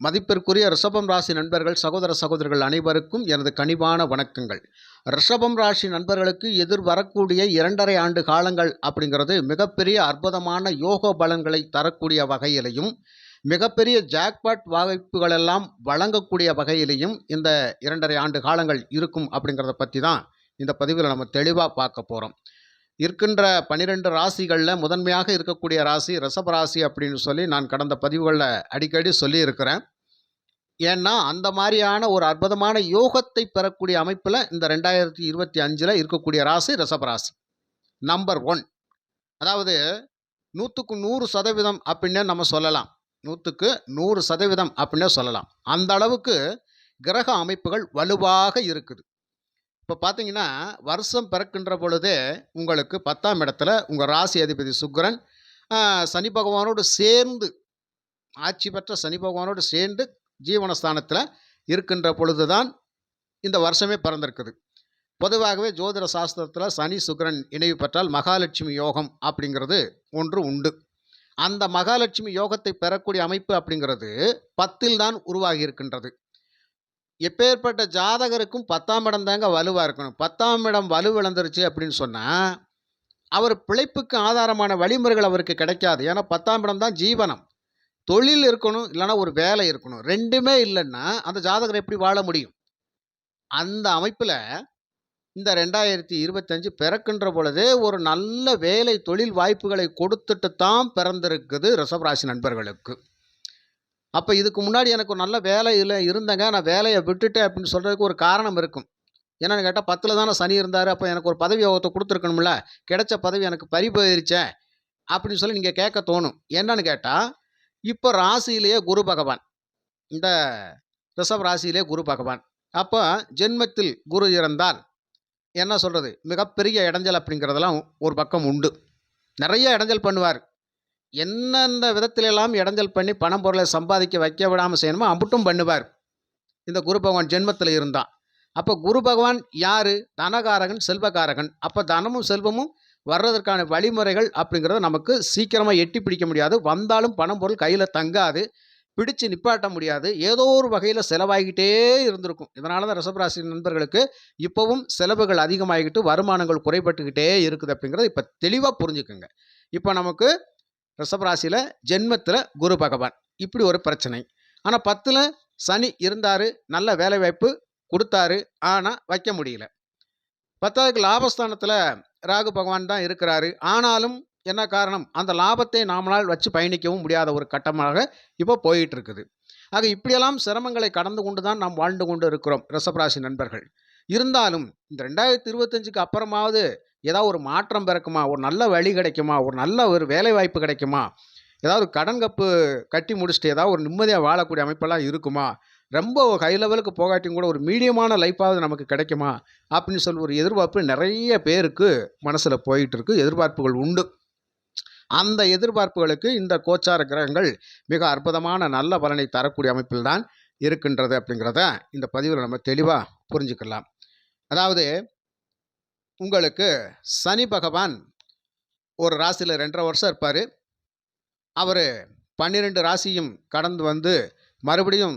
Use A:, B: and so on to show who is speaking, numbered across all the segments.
A: மதிப்பிற்குரிய ரிஷபம் ராசி நண்பர்கள் சகோதர சகோதரிகள் அனைவருக்கும் எனது கனிவான வணக்கங்கள். ரிஷபம் ராசி நண்பர்களுக்கு எதிர் வரக்கூடிய இரண்டரை ஆண்டு காலங்கள் அப்படிங்கிறது மிகப்பெரிய அற்புதமான யோக பலன்களை தரக்கூடிய வகையிலையும் மிகப்பெரிய ஜாக்பாட் வாய்ப்புகளெல்லாம் வழங்கக்கூடிய வகையிலையும் இந்த இரண்டரை ஆண்டு காலங்கள் இருக்கும் அப்படிங்கிறத பற்றி தான் இந்த பதிவில் நம்ம தெளிவாக பார்க்க போகிறோம் இருக்கின்ற பன்னிரெண்டு ராசிகளில் முதன்மையாக இருக்கக்கூடிய ராசி ரிஷப ராசி அப்படின்னு சொல்லி நான் கடந்த பதிவுகளில் அடிக்கடி சொல்லியிருக்கிறேன். ஏன்னா அந்த மாதிரியான ஒரு அற்புதமான யோகத்தை பெறக்கூடிய அமைப்பில் இந்த ரெண்டாயிரத்தி இருபத்தி அஞ்சில் இருக்கக்கூடிய ராசி ரிஷப நம்பர் ஒன் அதாவது நூற்றுக்கு நூறு சதவீதம் அப்படின்னே நம்ம சொல்லலாம். நூற்றுக்கு நூறு சதவீதம் அப்படின்னே சொல்லலாம். அந்த அளவுக்கு கிரக அமைப்புகள் வலுவாக இருக்குது. இப்போ பார்த்தீங்கன்னா வருஷம் பிறக்கின்ற பொழுதே உங்களுக்கு பத்தாம் இடத்துல உங்கள் ராசி அதிபதி சுக்கரன் சனி பகவானோடு சேர்ந்து ஆட்சி பெற்ற சனி பகவானோடு சேர்ந்து ஜீவனஸ்தானத்தில் இருக்கின்ற பொழுது தான் இந்த வருஷமே பிறந்திருக்குது. பொதுவாகவே ஜோதிட சாஸ்திரத்தில் சனி சுக்கரன் இணைவு பெற்றால் மகாலட்சுமி யோகம் அப்படிங்கிறது ஒன்று உண்டு. அந்த மகாலட்சுமி யோகத்தை பெறக்கூடிய அமைப்பு அப்படிங்கிறது பத்தில் தான் உருவாகி இருக்கின்றது. எப்பேற்பட்ட ஜாதகருக்கும் பத்தாம் இடம் தாங்க வலுவாக இருக்கணும். பத்தாம் இடம் வலுவிழந்துருச்சு அப்படின்னு சொன்னால் அவர் பிழைப்புக்கு ஆதாரமான வழிமுறைகள் அவருக்கு கிடைக்காது. ஏன்னா பத்தாம் இடம் தான் ஜீவனம். தொழில் இருக்கணும் இல்லைன்னா ஒரு வேலை இருக்கணும். ரெண்டுமே இல்லைன்னா அந்த ஜாதகர் எப்படி வாழ முடியும்? அந்த அமைப்பில் இந்த ரெண்டாயிரத்தி இருபத்தஞ்சு பிறக்கின்ற பொழுதே ஒரு நல்ல வேலை தொழில் வாய்ப்புகளை கொடுத்துட்டு தான் பிறந்திருக்குது ரிஷபராசி நண்பர்களுக்கு. அப்போ இதுக்கு முன்னாடி எனக்கு ஒரு நல்ல வேலை இல்லை இருந்தேங்க. நான் வேலையை விட்டுட்டேன் அப்படின்னு சொல்கிறதுக்கு ஒரு காரணம் இருக்கும். என்னென்னு கேட்டால் பத்தில் தானே சனி இருந்தார். அப்போ எனக்கு ஒரு பதவி யோகத்தை கொடுத்துருக்கணும்ல. கிடைச்ச பதவி எனக்கு பறி போயிருச்சேன் அப்படின்னு சொல்லி நீங்கள் கேட்க தோணும். என்னன்னு கேட்டால் இப்போ ராசியிலேயே குரு பகவான். இந்த ரிஷப் ராசியிலே குரு பகவான். அப்போ ஜென்மத்தில் குரு இறந்தால் என்ன சொல்கிறது மிகப்பெரிய இடைஞ்சல் அப்படிங்கிறதெல்லாம் ஒரு பக்கம் உண்டு. நிறைய இடைஞ்சல் பண்ணுவார். என்னென்ன விதத்திலெல்லாம் இடைஞ்சல் பண்ணி பணம் பொருளை சம்பாதிக்க வைக்க விடாமல் செய்யணுமோ அம்புட்டும் பண்ணுவார். இந்த குரு பகவான் ஜென்மத்தில் இருந்தான் அப்போ குரு பகவான் யார்? தனகாரகன் செல்வகாரகன் அப்போ தனமும் செல்வமும் வர்றதற்கான வழிமுறைகள் அப்படிங்கிறத நமக்கு சீக்கிரமாக எட்டி பிடிக்க முடியாது. வந்தாலும் பணம் பொருள் கையில் தங்காது. பிடிச்சு நிப்பாட்ட முடியாது. ஏதோ ஒரு வகையில் செலவாகிட்டே இருந்திருக்கும். இதனால தான் ரிஷபராசி நண்பர்களுக்கு இப்போவும் செலவுகள் அதிகமாகிட்டு வருமானங்கள் குறைபட்டுக்கிட்டே இருக்குது அப்படிங்கிறத இப்போ தெளிவாக புரிஞ்சுக்குங்க. இப்போ நமக்கு ரிஷபராசியில் ஜென்மத்தில் குரு பகவான். இப்படி ஒரு பிரச்சனை. ஆனால் பத்தில் சனி இருந்தார். நல்ல வேலைவாய்ப்பு கொடுத்தாரு. ஆனால் வைக்க முடியல. பத்தாவதுக்கு லாபஸ்தானத்தில் ராகு பகவான் தான் இருக்கிறாரு. ஆனாலும் என்ன காரணம்? அந்த லாபத்தை நாமளால் வச்சு பயணிக்கவும் முடியாத ஒரு கட்டமாக இப்போ போயிட்டு இருக்குது ஆக இப்படியெல்லாம் சிரமங்களை கடந்து கொண்டு தான் நாம் வாழ்ந்து கொண்டு இருக்கிறோம் ரிஷபராசி நண்பர்கள். இருந்தாலும் இந்த ரெண்டாயிரத்தி இருபத்தஞ்சுக்கு அப்புறமாவது ஏதாவது ஒரு மாற்றம் பிறக்குமா? ஒரு நல்ல வழி கிடைக்குமா? ஒரு நல்ல ஒரு வேலை வாய்ப்பு கிடைக்குமா? ஏதாவது கடன் கப்பு கட்டி முடிச்சுட்டு ஏதாவது ஒரு நிம்மதியாக வாழக்கூடிய அமைப்பெல்லாம் இருக்குமா? ரொம்ப ஹை லெவலுக்கு போகாட்டியும் கூட ஒரு மீடியமான லைஃபாவது நமக்கு கிடைக்குமா? அப்படின்னு சொல்லி ஒரு எதிர்பார்ப்பு நிறைய பேருக்கு மனசில் போயிட்டுருக்கு எதிர்பார்ப்புகள் உண்டு. அந்த எதிர்பார்ப்புகளுக்கு இந்த கோச்சார கிரகங்கள் மிக அற்புதமான நல்ல பலனை தரக்கூடிய அமைப்பில் தான் இருக்கின்றது அப்படிங்கிறத இந்த பதிவில் நம்ம தெளிவாக புரிஞ்சுக்கலாம். அதாவது உங்களுக்கு சனி பகவான் ஒரு ராசியில் ரெண்டரை வருஷம் இருப்பார். அவர் பன்னிரெண்டு ராசியும் கடந்து வந்து மறுபடியும்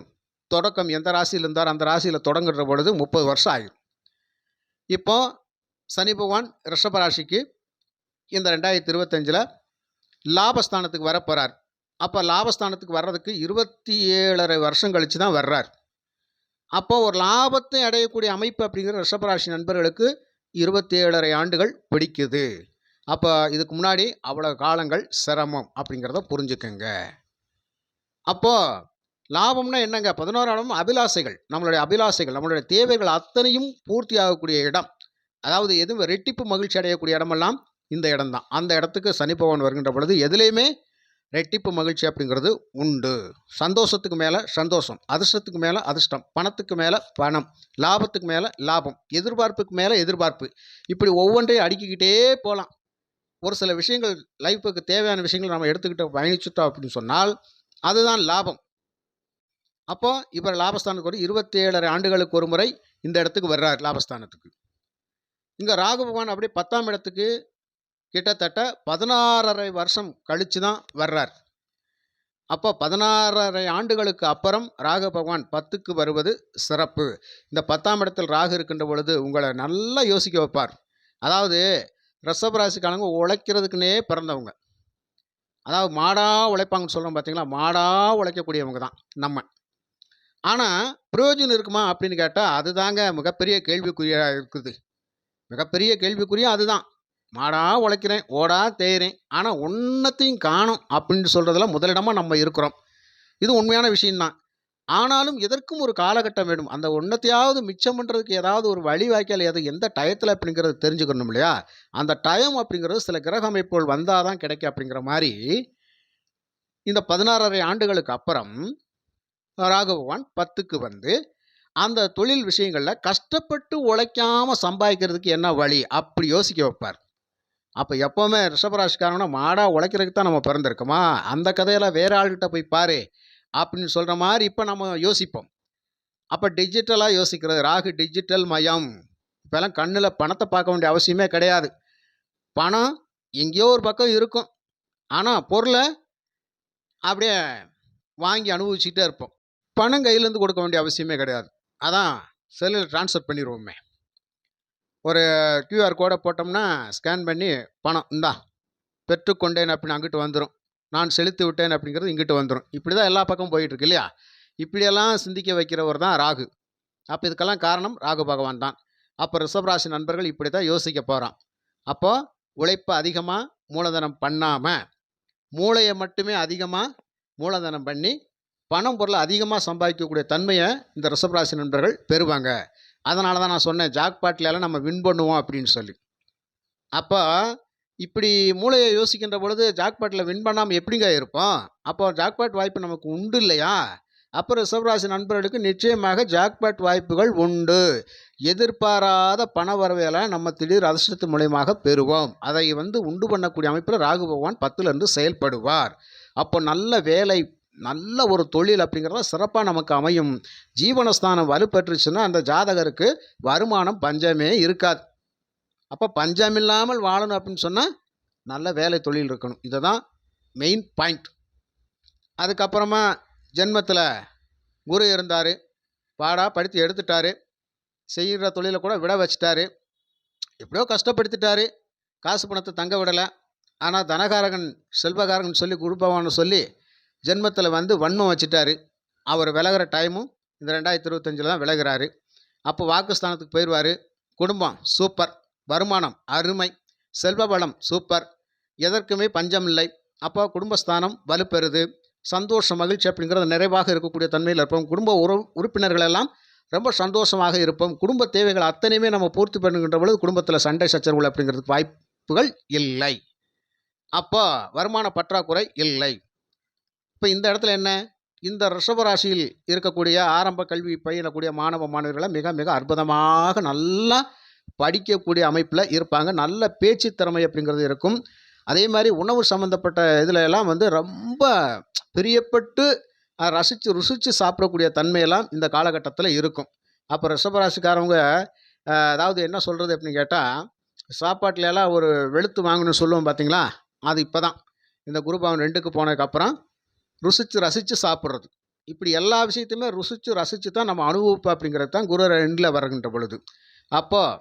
A: தொடக்கம் எந்த ராசியில் இருந்தார் அந்த ராசியில் தொடங்குற பொழுது முப்பது வருஷம் ஆகும் இப்போ சனி பகவான் ரிஷப ராசிக்கு இந்த ரெண்டாயிரத்தி இருபத்தஞ்சில் லாபஸ்தானத்துக்கு வர போகிறார் அப்போ லாபஸ்தானத்துக்கு வர்றதுக்கு இருபத்தி ஏழரை வருஷம் கழித்து தான் வர்றார். அப்போ ஒரு லாபத்தை அடையக்கூடிய அமைப்பு அப்படிங்கிற ரிஷபராசி நண்பர்களுக்கு இருபத்தி ஏழரை ஆண்டுகள் பிடிக்குது. அப்போ இதுக்கு முன்னாடி அவ்வளோ காலங்கள் சிரமம் அப்படிங்கிறத புரிஞ்சுக்கங்க. அப்போது லாபம்னா என்னங்க? பதினோராம் அபிலாசைகள். நம்மளுடைய அபிலாசைகள் நம்மளுடைய தேவைகள் அத்தனையும் பூர்த்தி ஆகக்கூடிய இடம். அதாவது எதுவும் ரெட்டிப்பு மகிழ்ச்சி அடையக்கூடிய இடமெல்லாம் இந்த இடம்தான். அந்த இடத்துக்கு சனி பகவான் வருகின்ற பொழுது எதுலேயுமே ரெட்டிப்பு மகிழ்ச்சி அப்படிங்கிறது உண்டு. சந்தோஷத்துக்கு மேலே சந்தோஷம் அதிர்ஷ்டத்துக்கு மேலே அதிர்ஷ்டம் பணத்துக்கு மேலே பணம் லாபத்துக்கு மேலே லாபம் எதிர்பார்ப்புக்கு மேலே எதிர்பார்ப்பு. இப்படி ஒவ்வொன்றையும் அடுக்கிக்கிட்டே போகலாம் ஒரு சில விஷயங்கள் லைஃபுக்கு தேவையான விஷயங்கள் நம்ம எடுத்துக்கிட்டு பயணிச்சுட்டோம் அப்படின்னு சொன்னால் அதுதான் லாபம். அப்போ இவர் லாபஸ்தானத்துக்கு ஒரு இருபத்தி ஏழரை ஆண்டுகளுக்கு ஒரு முறை இந்த இடத்துக்கு வர்றார் லாபஸ்தானத்துக்கு. இங்கே ராகு பகவான் அப்படியே பத்தாம் இடத்துக்கு கிட்டத்தட்ட பதினாறரை வருஷம் கழித்து தான் வர்றார். அப்போ பதினாறரை ஆண்டுகளுக்கு அப்புறம் ராகு பகவான் பத்துக்கு வருவது சிறப்பு. இந்த பத்தாம் இடத்தில் ராகு இருக்கின்ற பொழுது உங்களை நல்லா யோசிக்க வைப்பார். அதாவது ரிஷபராசிக்காரங்க உழைக்கிறதுக்குன்னே பிறந்தவங்க. அதாவது மாடாக உழைப்பாங்கன்னு சொல்கிறோம் பார்த்தீங்களா மாடாக உழைக்கக்கூடியவங்க தான் நம்ம. ஆனால் பிரயோஜனம் இருக்குமா அப்படின்னு கேட்டால் அதுதாங்க மிகப்பெரிய கேள்விக்குறியாக இருக்குது. மிகப்பெரிய கேள்விக்குறியும் அதுதான். மாடா உழைக்கிறேன் ஓடா தேயிறேன் ஆனால் ஒன்றத்தையும் காணும் அப்படின்னு சொல்கிறதுல முதலிடமாக நம்ம இருக்கிறோம். இது உண்மையான விஷயம்தான். ஆனாலும் எதற்கும் ஒரு காலகட்டம் வேணும் அந்த ஒன்றத்தையாவது மிச்சம் பண்ணுறதுக்கு ஏதாவது ஒரு வழி வாய்க்கால் எது எந்த டயத்தில் அப்படிங்கிறது தெரிஞ்சுக்கணும் இல்லையா? அந்த டயம் அப்படிங்கிறது சில கிரக அமைப்புகள் வந்தால் தான் கிடைக்கும் அப்படிங்கிற மாதிரி இந்த பதினாறரை ஆண்டுகளுக்கு அப்புறம் ராகபகவான் பத்துக்கு வந்து அந்த தொழில் விஷயங்களில் கஷ்டப்பட்டு உழைக்காமல் சம்பாதிக்கிறதுக்கு என்ன வழி? அப்படி யோசிக்க வைப்பார். அப்போ எப்போவுமே ரிஷபராசிக்காரனா மாடாக உழைக்கிறதுக்கு தான் நம்ம பிறந்திருக்கோமா? அந்த கதையெல்லாம் வேற ஆள்கிட்ட போய் பாரு அப்படின்னு சொல்கிற மாதிரி இப்போ நம்ம யோசிப்போம். அப்போ டிஜிட்டலாக யோசிக்கிறது ராகு டிஜிட்டல் மயம். இப்போல்லாம் கண்ணில் பணத்தை பார்க்க வேண்டிய அவசியமே கிடையாது. பணம் எங்கேயோ ஒரு பக்கம் இருக்கும். ஆனால் பொருளை அப்படியே வாங்கி அனுபவிச்சுட்டே இருப்போம். பணம் கையிலேருந்து கொடுக்க வேண்டிய அவசியமே கிடையாது. அதான் செல்லில் ட்ரான்ஸ்ஃபர் பண்ணிடுவோமே ஒரு கியூஆர் கோடை போட்டோம்னா ஸ்கேன் பண்ணி பணம் இந்தா பெற்றுக்கொண்டேன் அப்படின்னு அங்கிட்டு வந்துடும் நான் செலுத்தி விட்டேன் அப்படிங்கிறது இங்கிட்டு வந்துடும் இப்படி தான் எல்லா பக்கமும் போயிட்டுருக்கு இல்லையா? இப்படியெல்லாம் சிந்திக்க வைக்கிறவர் தான் ராகு. அப்போ இதுக்கெல்லாம் காரணம் ராகு பகவான் தான். அப்போ ரிஷபராசி நண்பர்கள் இப்படி தான் யோசிக்க போகிறான் அப்போது உழைப்பை அதிகமாக மூலதனம் பண்ணாமல் மூளையை மட்டுமே அதிகமாக மூலதனம் பண்ணி பணம் பொருளை அதிகமாக சம்பாதிக்கக்கூடிய தன்மையை இந்த ரிஷபராசி நண்பர்கள் பெறுவாங்க. அதனால தான் நான் சொன்னேன் ஜாக்பாட்லாம் நம்ம வின் பண்ணுவோம் அப்படின்னு சொல்லி. அப்போ இப்படி மூளையை யோசிக்கின்ற பொழுது ஜாக்பாட்டில் வின் பண்ணாமல் எப்படிங்க இருப்போம்? அப்போ ஜாக்பாட் வாய்ப்பு நமக்கு உண்டு இல்லையா? அப்போ ரிஷபராசி நண்பர்களுக்கு நிச்சயமாக ஜாக்பாட் வாய்ப்புகள் உண்டு. எதிர்பாராத பண வரவையெல்லாம் நம்ம திடீர் அதிர்ஷ்டத்து மூலியமாக பெறுவோம். அதை வந்து உண்டு பண்ணக்கூடிய அமைப்பில் ராகு பகவான் பத்துலேருந்து செயல்படுவார். அப்போ நல்ல வேலை நல்ல ஒரு தொழில் அப்படிங்கிறத சிறப்பாக நமக்கு அமையும். ஜீவனஸ்தானம் வலுப்பெற்றுச்சுன்னா அந்த ஜாதகருக்கு வருமானம் பஞ்சமே இருக்காது. அப்போ பஞ்சம் இல்லாமல் வாழணும் அப்படின்னு சொன்னால் நல்ல வேலை தொழில் இருக்கணும். இதை தான் மெயின் பாயிண்ட் அதுக்கப்புறமா ஜென்மத்தில் குரு இருந்தார். பாடா படித்து எடுத்துட்டாரு. செய்கிற தொழிலை கூட விட வச்சிட்டாரு. எப்படியோ கஷ்டப்படுத்திட்டாரு. காசு பணத்தை தங்க விடலை. ஆனால் தனகாரகன் செல்வகாரகன் சொல்லி குடும்பவான்னு சொல்லி ஜென்மத்தில் வந்து வன்மம் வச்சுட்டாரு. அவர் விலகிற டைமும் இந்த ரெண்டாயிரத்தி இருபத்தஞ்சில் தான் விலகிறாரு. அப்போ வாக்குஸ்தானத்துக்கு போயிடுவார் குடும்பம் சூப்பர் வருமானம் அருமை. செல்வ சூப்பர் எதற்குமே பஞ்சம் இல்லை. அப்போ குடும்பஸ்தானம் வலுப்பெறுது. சந்தோஷம் மகிழ்ச்சி அப்படிங்கிறது நிறைவாக இருக்கக்கூடிய தன்மையில் இருப்போம். குடும்ப உற உறுப்பினர்கள் எல்லாம் ரொம்ப சந்தோஷமாக இருப்போம். குடும்ப தேவைகள் அத்தனையுமே நம்ம பூர்த்தி பண்ணுகின்ற பொழுது குடும்பத்தில் சண்டை சச்சரவுகள் அப்படிங்கிறதுக்கு வாய்ப்புகள் இல்லை. அப்போ வருமான பற்றாக்குறை இல்லை. இப்போ இந்த இடத்துல என்ன? இந்த ரிஷபராசியில் இருக்கக்கூடிய ஆரம்ப கல்வி பயிலக்கூடிய மாணவ மாணவர்களை மிக மிக அற்புதமாக நல்லா படிக்கக்கூடிய அமைப்பில் இருப்பாங்க. நல்ல பேச்சு திறமை அப்படிங்கிறது இருக்கும். அதே மாதிரி உணவு சம்மந்தப்பட்ட இதில் எல்லாம் வந்து ரொம்ப பிரியப்பட்டு ரசித்து ருசித்து சாப்பிடக்கூடிய தன்மையெல்லாம் இந்த காலகட்டத்தில் இருக்கும். அப்போ ரிஷபராசிக்காரவங்க அதாவது என்ன சொல்கிறது அப்படின்னு கேட்டால் சாப்பாட்டிலலாம் எல்லாம் ஒரு வெளுத்து வாங்கணும்னு சொல்லுவோம் பார்த்தீங்களா அது இப்போ தான் இந்த குருபவன் ரெண்டுக்கு போனதுக்கப்புறம் ருசித்து ரசித்து சாப்பிட்றது. இப்படி எல்லா விஷயத்தையுமே ருசித்து ரசித்து தான் நம்ம அனுபவிப்போம் அப்படிங்கிறது தான் குரு ரெண்டில் வருகின்ற பொழுது. அப்போது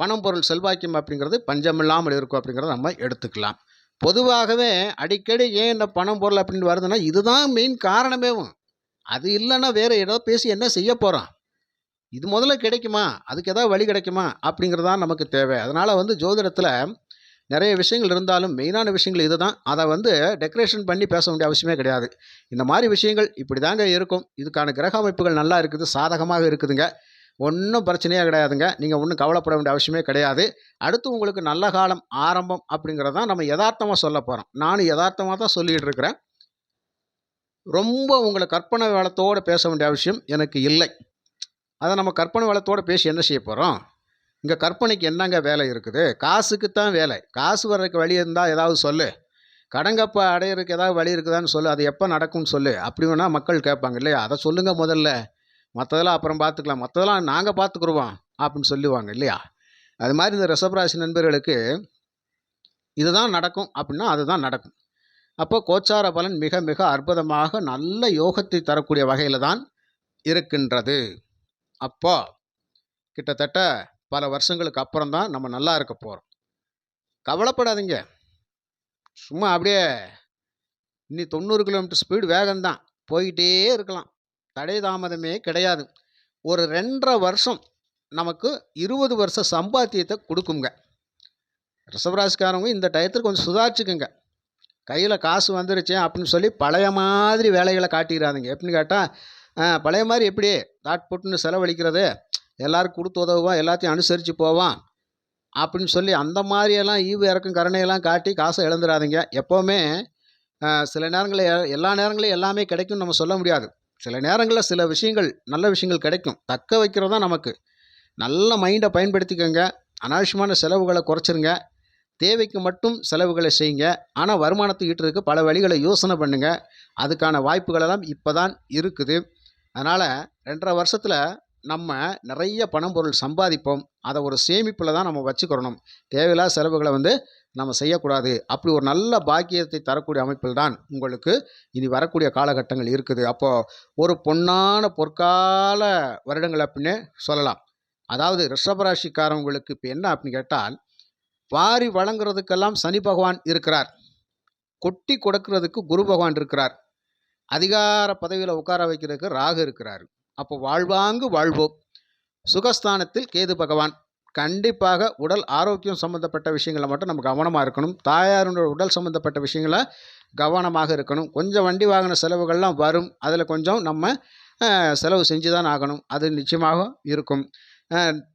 A: பணம் பொருள் செல்வாக்கியம் அப்படிங்கிறது பஞ்சமில்லாமல் இருக்கும் அப்படிங்கிறத நம்ம எடுத்துக்கலாம். பொதுவாகவே அடிக்கடி ஏன் இந்த பணம் பொருள் அப்படின்னு வருதுன்னா இதுதான் மெயின் காரணமேவும் அது இல்லைன்னா வேறு ஏதோ பேசி என்ன செய்ய போகிறோம் இது முதல்ல கிடைக்குமா? அதுக்கு ஏதாவது வழி கிடைக்குமா? அப்படிங்கிறது தான் நமக்கு தேவை. அதனால் வந்து ஜோதிடத்தில் நிறைய விஷயங்கள் இருந்தாலும் மெயினான விஷயங்கள் இதுதான். அதை வந்து டெக்கரேஷன் பண்ணி பேச வேண்டிய அவசியமே கிடையாது. இந்த மாதிரி விஷயங்கள் இப்படி தாங்க இருக்கும். இதுக்கான கிரக அமைப்புகள் நல்லா இருக்குது சாதகமாக இருக்குதுங்க. ஒன்றும் பிரச்சனையே கிடையாதுங்க. நீங்கள் ஒன்றும் கவலைப்பட வேண்டிய அவசியமே கிடையாது. அடுத்து உங்களுக்கு நல்ல காலம் ஆரம்பம் அப்படிங்கிறத நம்ம யதார்த்தமாக சொல்ல போகிறோம் நானும் யதார்த்தமாக தான் சொல்லிகிட்டு இருக்கிறேன். ரொம்ப உங்களை கற்பனை வளத்தோடு பேச வேண்டிய அவசியம் எனக்கு இல்லை. அதை நம்ம கற்பனை வளத்தோடு பேசி என்ன செய்ய போகிறோம் இங்கே கற்பனைக்கு என்னங்க வேலை இருக்குது? காசுக்கு தான் வேலை. காசு வர்றதுக்கு வழி இருந்தால் ஏதாவது சொல்லு. கடங்கப்ப அடையிறதுக்கு ஏதாவது வழி இருக்குதான்னு சொல்லு. அது எப்போ நடக்கும்னு சொல்லு. அப்படி வேணால் மக்கள் கேட்பாங்க இல்லையா? அதை சொல்லுங்கள் முதல்ல. மற்றதெல்லாம் அப்புறம் பார்த்துக்கலாம். மற்றதெல்லாம் நாங்கள் பார்த்துக்குருவோம் அப்படின்னு சொல்லுவாங்க இல்லையா? அது மாதிரி இந்த ரிஷபராசி நண்பர்களுக்கு இதுதான் நடக்கும் அப்படின்னா அதுதான் நடக்கும். அப்போ கோச்சார பலன் மிக மிக அற்புதமாக நல்ல யோகத்தை தரக்கூடிய வகையில் தான் இருக்கின்றது. அப்போ கிட்டத்தட்ட பல வருஷங்களுக்கு அப்புறம் தான் நம்ம நல்லா இருக்க போகிறோம் கவலைப்படாதீங்க. சும்மா அப்படியே இன்னி தொண்ணூறு கிலோமீட்டர் ஸ்பீடு வேகம்தான். போய்கிட்டே இருக்கலாம். தடை தாமதமே கிடையாது. ஒரு ரெண்டரை வருஷம் நமக்கு இருபது வருஷ சம்பாத்தியத்தை கொடுக்குங்க. ரிஷபராசிக்காரவங்க இந்த டயத்தில் கொஞ்சம் சுதாரிச்சுக்குங்க. கையில் காசு வந்துருச்சு அப்படின்னு சொல்லி பழைய மாதிரி வேலைகளை காட்டிடாதீங்க எப்படின்னு கேட்டால் பழைய மாதிரி எப்படி தாட் போட்டுன்னு செலவழிக்கிறது? எல்லாருக்கும் கொடுத்து உதவுவான் எல்லாத்தையும் அனுசரித்து போவான் அப்படின்னு சொல்லி அந்த மாதிரியெல்லாம் ஈவு இறக்கும் கருணையெல்லாம் காட்டி காசை இழந்துடாதீங்க. எப்போவுமே சில நேரங்களில் எல்லா நேரங்களிலும் எல்லாமே கிடைக்கும்னு நம்ம சொல்ல முடியாது. சில நேரங்களில் சில விஷயங்கள் நல்ல விஷயங்கள் கிடைக்கும். தக்க வைக்கிறது தான் நமக்கு. நல்ல மைண்டை பயன்படுத்திக்கோங்க. அனாவசியமான செலவுகளை குறைச்சிருங்க. தேவைக்கு மட்டும் செலவுகளை செய்யுங்க. ஆனால் வருமானத்தை ஈட்டுறதுக்கு பல வழிகளை யோசனை பண்ணுங்கள் அதுக்கான வாய்ப்புகளெல்லாம் இப்போ தான் இருக்குது. அதனால் ரெண்டரை வருஷத்தில் நம்ம நிறைய பணம் பொருள் சம்பாதிப்போம். அதை ஒரு சேமிப்பில் தான் நம்ம வச்சுக்கிறணும். தேவையில்லாத செலவுகளை வந்து நம்ம செய்யக்கூடாது. அப்படி ஒரு நல்ல பாக்கியத்தை தரக்கூடிய அமைப்பில் தான் உங்களுக்கு இனி வரக்கூடிய காலகட்டங்கள் இருக்குது. அப்போது ஒரு பொன்னான பொற்கால வருடங்கள் அப்படின்னு சொல்லலாம். அதாவது ரிஷபராசிக்காரவங்களுக்கு இப்போ என்ன அப்படின்னு கேட்டால் வாரி வழங்குறதுக்கெல்லாம் சனி பகவான் இருக்கிறார். கொட்டி கொடுக்கறதுக்கு குரு பகவான் இருக்கிறார். அதிகார பதவியில் உட்கார வைக்கிறதுக்கு ராகு இருக்கிறார். அப்போ வாழ்வாங்கு வாழ்வோம். சுகஸ்தானத்தில் கேது பகவான். கண்டிப்பாக உடல் ஆரோக்கியம் சம்மந்தப்பட்ட விஷயங்களை மட்டும் நம்ம கவனமாக இருக்கணும். தாயாருடைய உடல் சம்மந்தப்பட்ட விஷயங்களை கவனமாக இருக்கணும். கொஞ்சம் வண்டி வாகன செலவுகள்லாம் வரும். அதில் கொஞ்சம் நம்ம செலவு செஞ்சு தான் ஆகணும். அது நிச்சயமாக இருக்கும்.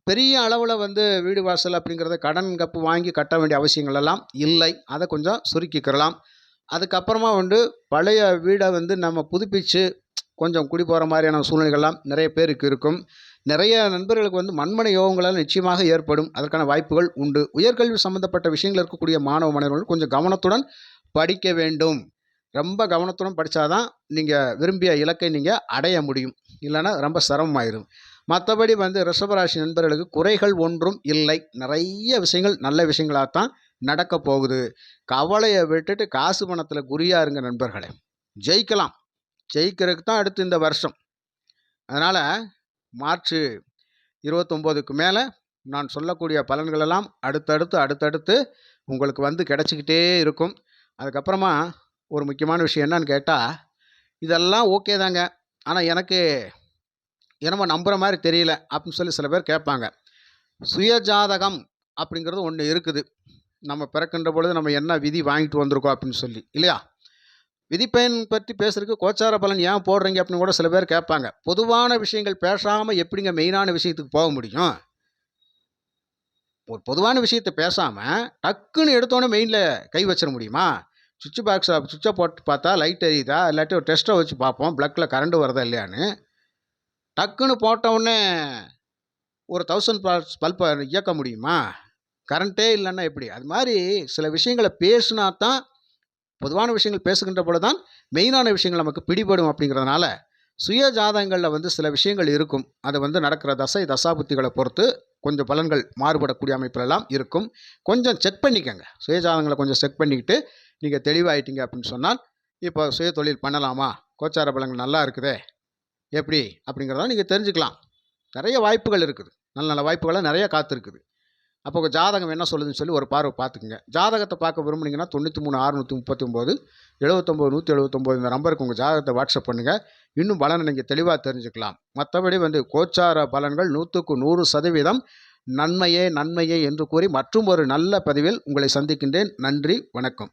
A: பெரிய அளவில் வந்து வீடு வாசல் அப்படிங்கிறத கடன் கப்பு வாங்கி கட்ட வேண்டிய அவசியங்கள் எல்லாம் இல்லை. அதை கொஞ்சம் சுருக்கிக்கிறலாம். அதுக்கப்புறமா வந்து பழைய வீடை வந்து நம்ம புதுப்பிச்சு கொஞ்சம் குடி போகிற மாதிரியான சூழ்நிலைகள்லாம் நிறைய பேருக்கு இருக்கும். நிறைய நண்பர்களுக்கு வந்து மண்மனை யோகங்களால் நிச்சயமாக ஏற்படும். அதற்கான வாய்ப்புகள் உண்டு. உயர்கல்வி சம்பந்தப்பட்ட விஷயங்கள் இருக்கக்கூடிய மாணவ மாணவர்கள் கொஞ்சம் கவனத்துடன் படிக்க வேண்டும். ரொம்ப கவனத்துடன் படித்தாதான் நீங்கள் விரும்பிய இலக்கை நீங்கள் அடைய முடியும். இல்லைன்னா ரொம்ப சிரமமாயிடும் மற்றபடி வந்து ரிஷபராசி நண்பர்களுக்கு குறைகள் ஒன்றும் இல்லை. நிறைய விஷயங்கள் நல்ல விஷயங்களாகத்தான் நடக்க போகுது. கவலையை விட்டுட்டு காசு பணத்தில் குறியா இருங்க நண்பர்களே. ஜெயிக்கலாம். ஜெயிக்கிறதுக்கு தான் அடுத்து இந்த வருஷம். அதனால் மார்ச் இருபத்தொம்போதுக்கு மேலே நான் சொல்லக்கூடிய பலன்களெல்லாம் அடுத்தடுத்து அடுத்தடுத்து உங்களுக்கு வந்து கிடச்சிக்கிட்டே இருக்கும். அதுக்கப்புறமா ஒரு முக்கியமான விஷயம் என்னன்னு கேட்டால் இதெல்லாம் ஓகே தாங்க. ஆனால் எனக்கு என்னமோ நம்புகிற மாதிரி தெரியல அப்படின்னு சொல்லி சில பேர் கேட்பாங்க. சுயஜாதகம் அப்படிங்கிறது ஒன்று இருக்குது. நம்ம பிறக்கின்ற பொழுது நம்ம என்ன விதி வாங்கிட்டு வந்திருக்கோம் அப்படின்னு சொல்லி இல்லையா? விதிப்பயன் பற்றி பேசுறதுக்கு கோச்சார பலன் ஏன் போடுறீங்க அப்படின்னு கூட சில பேர் கேட்பாங்க. பொதுவான விஷயங்கள் பேசாமல் எப்படிங்க மெயினான விஷயத்துக்கு போக முடியும்? ஒரு பொதுவான விஷயத்தை பேசாமல் டக்குன்னு எடுத்தோன்னே மெயினில் கை வச்சிட முடியுமா? சுவிட்ச் பாக்ஸை சுவிட்சை போட்டு பார்த்தா லைட் எரியுதா? இல்லாட்டி ஒரு டெஸ்ட்டை வச்சு பார்ப்போம். ப்ளக்கில் கரண்ட் வருதா இல்லையான்னு. டக்குன்னு போட்டவுடனே ஒரு தௌசண்ட் பல்பை இயக்க முடியுமா? கரண்ட்டே இல்லைன்னா எப்படி? அது மாதிரி சில விஷயங்களை பேசுனா தான் பொதுவான விஷயங்கள் பேசுகின்ற பொழுது தான் மெயினான விஷயங்கள் நமக்கு பிடிபடும் அப்படிங்கிறதுனால சுய ஜாதகங்களில் வந்து சில விஷயங்கள் இருக்கும். அது வந்து நடக்கிற தசை தசாபுத்திகளை பொறுத்து கொஞ்சம் பலன்கள் மாறுபடக்கூடிய அமைப்பிலெல்லாம் இருக்கும். கொஞ்சம் செக் பண்ணிக்கோங்க. சுய ஜாதகங்களை கொஞ்சம் செக் பண்ணிக்கிட்டு நீங்கள் தெளிவாயிட்டீங்க அப்படின்னு சொன்னால் இப்போ சுய தொழில் பண்ணலாமா? கோச்சார பலன்கள் நல்லா இருக்குதே எப்படி? அப்படிங்கிறத நீங்கள் தெரிஞ்சுக்கலாம். நிறைய வாய்ப்புகள் இருக்குது. நல்ல நல்ல வாய்ப்புகளை நிறைய காத்திருக்குது. அப்போ உங்கள் ஜாதகம் என்ன சொல்லுதுன்னு சொல்லி ஒரு பார்வை பார்த்துக்குங்க. ஜாதகத்தை பார்க்க விரும்புனீங்கன்னா தொண்ணூற்றி மூணு அறுநூற்றி முப்பத்தி ஒம்பது எழுபத்தொம்போது நூற்றி எழுபத்தொம்போது இந்த நம்பருக்கு உங்கள் ஜாதகத்தை வாட்ஸ்அப் பண்ணுங்கள் இன்னும் பலனை நீங்கள் தெளிவாக தெரிஞ்சுக்கலாம். மற்றபடி வந்து கோச்சார பலன்கள் நூற்றுக்கு நூறு சதவீதம் நன்மையே நன்மையே என்று கூறி மற்றும் ஒரு நல்ல பதிவில் உங்களை சந்திக்கின்றேன். நன்றி வணக்கம்.